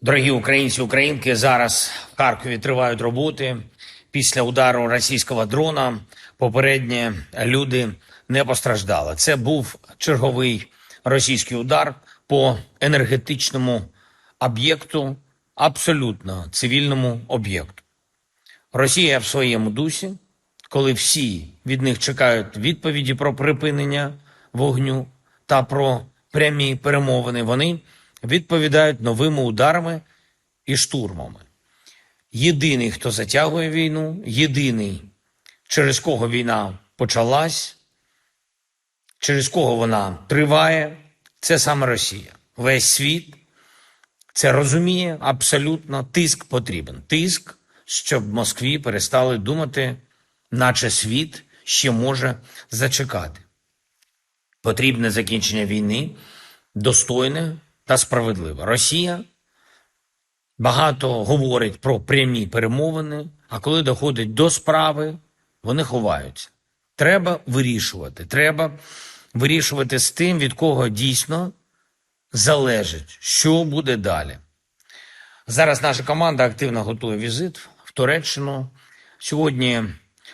Дорогі українці, українки, зараз в Харкові тривають роботи. Після удару російського дрона попередні люди не постраждали. Це був черговий російський удар по енергетичному об'єкту, абсолютно цивільному об'єкту. Росія в своєму дусі, коли всі від них чекають відповіді про припинення вогню та про прямі перемовини, вони відповідають новими ударами і штурмами. Єдиний, хто затягує війну, єдиний, через кого війна почалась, через кого вона триває, це саме Росія. Весь світ це розуміє абсолютно. Тиск потрібен. Тиск, щоб Москві перестали думати, наче світ ще може зачекати. Потрібне закінчення війни, достойне та справедливе. Росія багато говорить про прямі перемовини, а коли доходить до справи, вони ховаються. Треба вирішувати. Треба вирішувати з тим, від кого дійсно залежить, що буде далі. Зараз наша команда активно готує візит в Туреччину. Сьогодні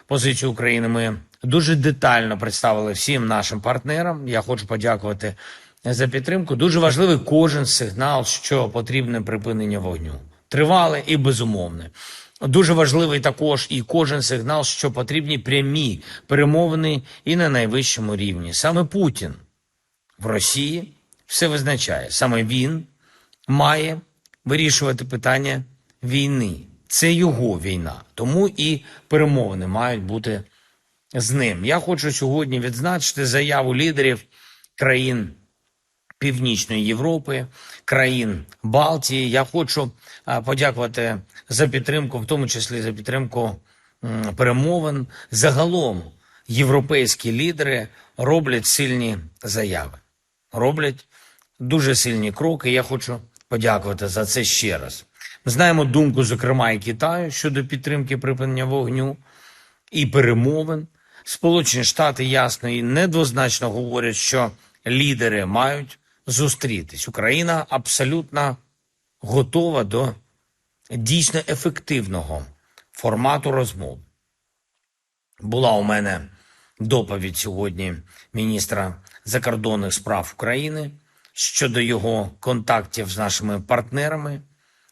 позицію України ми дуже детально представили всім нашим партнерам. Я хочу подякувати за підтримку. Дуже важливий кожен сигнал, що потрібне припинення вогню. Тривале і безумовне. Дуже важливий також і кожен сигнал, що потрібні прямі перемовини і на найвищому рівні. Саме Путін в Росії все визначає. Саме він має вирішувати питання війни. Це його війна. Тому і перемовини мають бути з ним. Я хочу сьогодні відзначити заяву лідерів країн Північної Європи, країн Балтії. Я хочу подякувати за підтримку, в тому числі за підтримку перемовин. Загалом європейські лідери роблять сильні заяви, роблять дуже сильні кроки. Я хочу подякувати за це ще раз. Ми знаємо думку, зокрема, і Китаю щодо підтримки припинення вогню і перемовин. Сполучені Штати ясно і недвозначно говорять, що лідери мають зустрітись. Україна абсолютно готова до дійсно ефективного формату розмов. Була у мене доповідь сьогодні міністра закордонних справ України щодо його контактів з нашими партнерами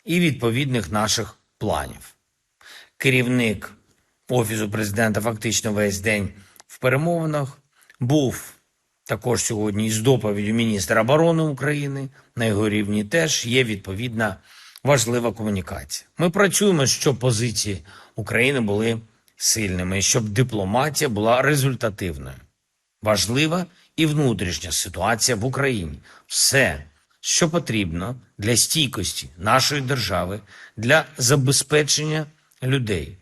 і відповідних наших планів. Керівник Офісу президента фактично весь день в перемовинах був також сьогодні із доповіддю міністра оборони України. На його рівні теж є відповідна важлива комунікація. Ми працюємо, щоб позиції України були сильними, щоб дипломатія була результативною. Важлива і внутрішня ситуація в Україні. Все, що потрібно для стійкості нашої держави, для забезпечення людей.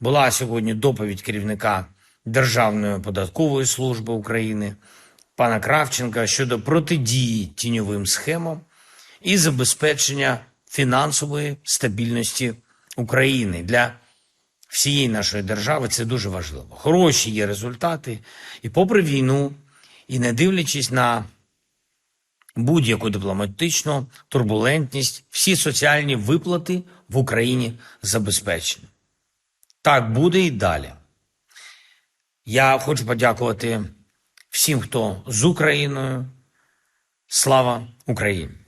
Була сьогодні доповідь керівника Державної податкової служби України пана Кравченка щодо протидії тіньовим схемам і забезпечення фінансової стабільності України для всієї нашої держави. Це дуже важливо. Хороші є результати, і попри війну, і не дивлячись на будь-яку дипломатичну турбулентність, всі соціальні виплати в Україні забезпечені. Так буде і далі. Я хочу подякувати всім, хто з Україною. Слава Україні!